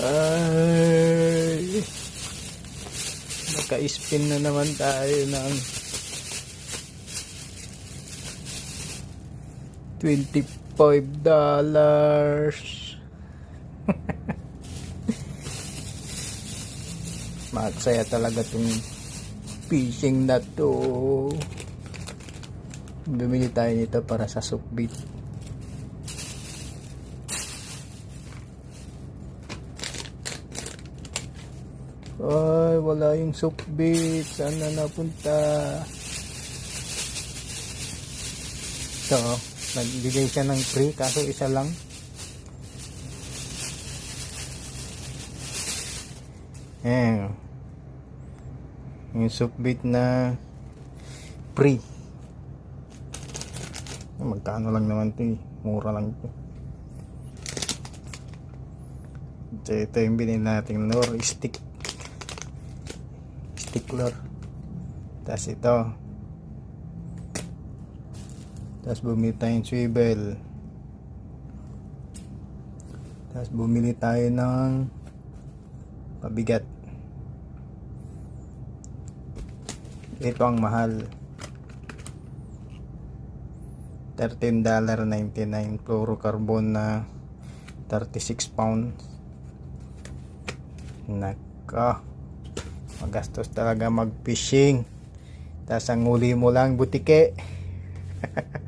Ay. Naka-spin na naman tayo ng 25 dollars. Magsaya talaga tong fishing na to. Bumili tayo nito para sa sukbit. Ay, wala yung sukbit. Saan na napunta? Ito, oh. nagbigay siya ng free kaso isa lang. Ayan. Yung sukbit na free. Magkano lang naman ito eh. Mura lang ito. So, ito yung binili natin lure stick. Lure. Tapos ito. Tapos bumili tayong swivel. Tapos bumili tayo ng pabigat. Ito ang mahal. $13.99 fluorocarbon na 36 pounds. Naka. Magastos talaga mag-fishing. Tapos ang huli mo lang butike.